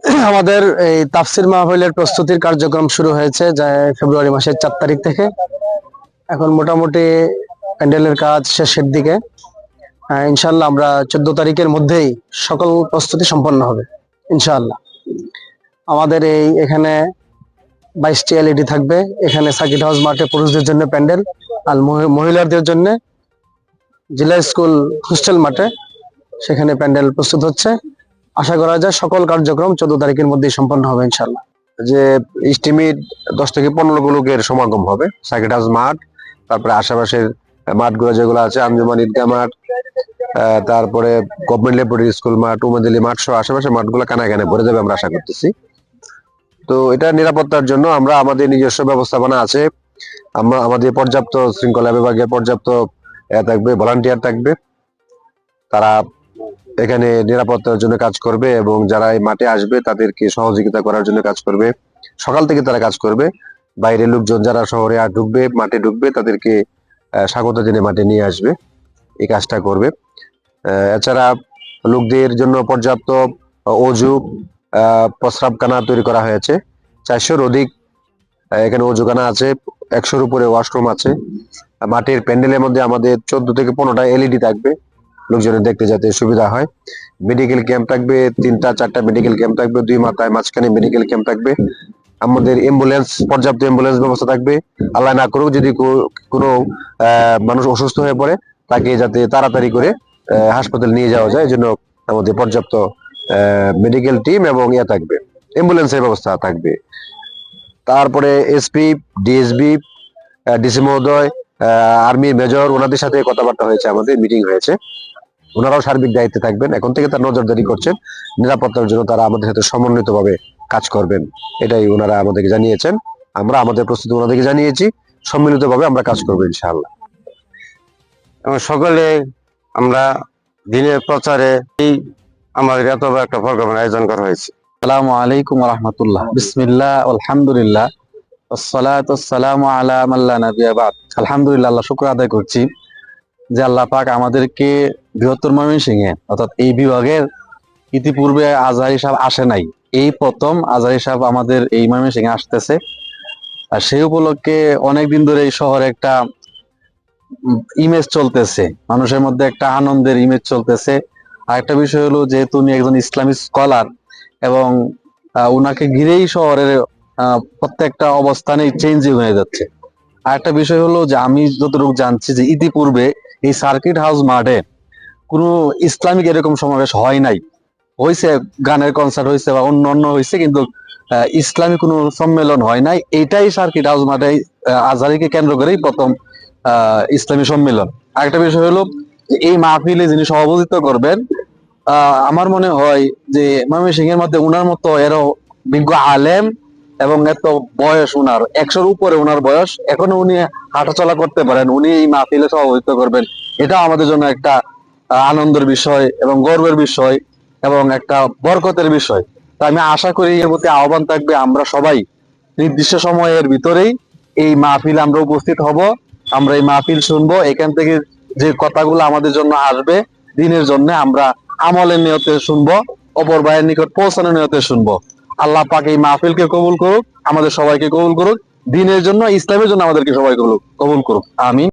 আমাদের এই তাফসির মাহফিলের প্রস্তুতির কার্যক্রম শুরু হয়েছে যা ফেব্রুয়ারি মাসের চার তারিখ থেকে। এখন মোটামুটি প্যান্ডেলের কাজ শেষের দিকে। ইনশাল্লাহ আমরা চোদ্দ তারিখের মধ্যেই সকল প্রস্তুতি সম্পন্ন হবে ইনশাল্লাহ আমাদের এই এখানে বাইশটি এলইডি থাকবে। এখানে সার্কিট হাউস মাঠে পুরুষদের জন্য প্যান্ডেল, আর মহিলাদের জন্য জেলা স্কুল হোস্টেল মাঠে। সেখানে প্যান্ডেল প্রস্তুত হচ্ছে। আশা করা যায় সকল কার্যক্রম চোদ্দ তারিখের মধ্যেই সম্পন্ন হবে ইনশাল্লাহ যে ইস্টিমিট দশ থেকে পনেরো লোকের সমাগম হবে সার্কিট হাউস মাঠ, তারপরে আশেপাশের মাঠগুলো যেগুলো আছে, আঞ্জুমান ঈদগাহ মাঠ তারপরে গভর্নমেন্ট ল্যাবরেটরি স্কুল মাঠ উমেদিলি মাঠ সহ আশেপাশে মাঠগুলো কানা কানে ভরে যাবে আমরা আশা করতেছি। তো এটা নিরাপত্তার জন্য আমরা আমাদের নিজস্ব ব্যবস্থাপনা আছে। আমরা আমাদের পর্যাপ্ত শৃঙ্খলা বিভাগের পর্যাপ্ত থাকবে, ভলান্টিয়ার থাকবে। তারা এখানে নিরাপত্তার জন্য কাজ করবে এবং যারা মাঠে আসবে তাদেরকে সহযোগিতা করার জন্য কাজ করবে। সকাল থেকে তারা কাজ করবে। বাইরের লোকজন যারা শহরে আর ঢুকবে, মাঠে ঢুকবে, তাদেরকে স্বাগত জেনে মাঠে নিয়ে আসবে। এই কাজটা করবে। এছাড়া লোকদের জন্য পর্যাপ্ত অজু প্রস্রাবখানা তৈরি করা হয়েছে। চারশোর অধিক এখানে অজুখানা আছে, একশোর উপরে ওয়াশরুম আছে। মাটির প্যান্ডেলের মধ্যে আমাদের চোদ্দ থেকে পনেরোটা এলইডি থাকবে। লোকজনের দেখতে যাতে সুবিধা হয়। মেডিকেল ক্যাম্প থাকবে, তিনটা, চারটা মেডিকেল ক্যাম্প থাকবে, দুই মাথায় মাঝখানে মেডিকেল ক্যাম্প থাকবে। আমাদের অ্যাম্বুলেন্স পর্যাপ্ত অ্যাম্বুলেন্স ব্যবস্থা থাকবে। আল্লাহ না করুক যদি কোনো মানুষ অসুস্থ হয়ে পড়ে, তাকে যাতে তাড়াতাড়ি করে হাসপাতালে নিয়ে যাওয়া যায়। জন্য আমাদের পর্যাপ্ত মেডিকেল টিম এবং ইয়ে থাকবে। অ্যাম্বুলেন্সের ব্যবস্থা থাকবে। তারপরে এসপি ডিএসবি ডিসি মহোদয় আর্মি মেজর ওনাদের সাথে কথাবার্তা হয়েছে, আমাদের মিটিং হয়েছে। ওনারাও সার্বিক দায়িত্বে থাকবেন। এখন থেকে তার নজরদারি করছেন। নিরাপত্তার জন্য তারা আমাদের সাথে সমন্বিতভাবে কাজ করবেন। এটাই ওনারা আমাদেরকে জানিয়েছেন। আমরা আমাদের প্রস্তুতি ওনাদেরকে জানিয়েছি। সম্মিলিতভাবে আমরা কাজ করব ইনশাআল্লাহ। এবং সকলে আমরা দিনের প্রচারে এই আমাদের এত বড় একটা প্রোগ্রামের আয়োজন করা হয়েছে। আসসালামু আলাইকুম রহমতুল্লাহ বিসমিল্লাহ আলহামদুলিল্লাহ। আসসালামু আলা মাল্লা নাবিয়া বাদ। আলহামদুলিল্লাহ আল্লাহ শুক্র আদায় করছি যে আল্লাহ পাক আমাদেরকে বৃহত্তর ময়মনসিংহে, অর্থাৎ এই বিভাগের ইতিপূর্বে আজহারি সাহেব আসে নাই। এই প্রথম আজহারি সাহেব আমাদের এই ময়মনসিংহে আসতেছে। আর সেই উপলক্ষে অনেকদিন ধরে এই শহরে একটা ইমেজ চলতেছে। মানুষের মধ্যে একটা আনন্দের ইমেজ চলতেছে। আর একটা বিষয় হলো যেহেতু উনি একজন ইসলামিক স্কলার এবং উনাকে ঘিরেই শহরের প্রত্যেকটা অবস্থানেই চেঞ্জিং হয়ে যাচ্ছে। আর একটা বিষয় হলো যে আমি যতটুকু জানছি যে ইতিপূর্বে এই সার্কিট হাউস মাঠে কোনো ইসলামিক এরকম সমাবেশ হয় নাই। হয়েছে গানের কনসার্ট হয়েছে বা অন্য অন্য হয়েছে কিন্তু ইসলামী কোনো সম্মেলন হয় নাই। এটাই সার্কিট মাঠে আজহারিকে কেন্দ্র করেই প্রথম ইসলামী সম্মেলন। আরেকটা বিষয় হলো, এই মাহফিলে যিনি সভাপতিত্ব করবেন আমার মনে হয় যে ময়মনসিং এর মধ্যে উনার মতো এরও বিজ্ঞ আলেম এবং এত বয়স উনার, একশোর উপরে উনার বয়স, এখনও উনি হাঁটাচলা করতে পারেন, উনি এই মাহফিলে সভাপতিত্ব করবেন। এটা আমাদের জন্য একটা আনন্দের বিষয় এবং গর্বের বিষয় এবং একটা বরকতের বিষয়। তো আমি আশা করি এর প্রতি আহ্বান থাকবে আমরা সবাই। নির্দিষ্ট সময়ের ভিতরেই এই মাহফিল আমরা উপস্থিত হব। আমরা এই মাহফিল শুনব। এখান থেকে যে কথাগুলো আমাদের জন্য আসবে, দিনের জন্য আমরা আমলের নিয়তে শুনব, অপর ভাইয়ের নিকট পৌঁছানোর নিয়তে শুনব। আল্লাহ পাক এই মাহফিলকে কবুল করুক, আমাদের সবাইকে কবুল করুক, দিনের জন্য, ইসলামের জন্য আমাদেরকে সবাই কবুল কবুল করুক। আমিন।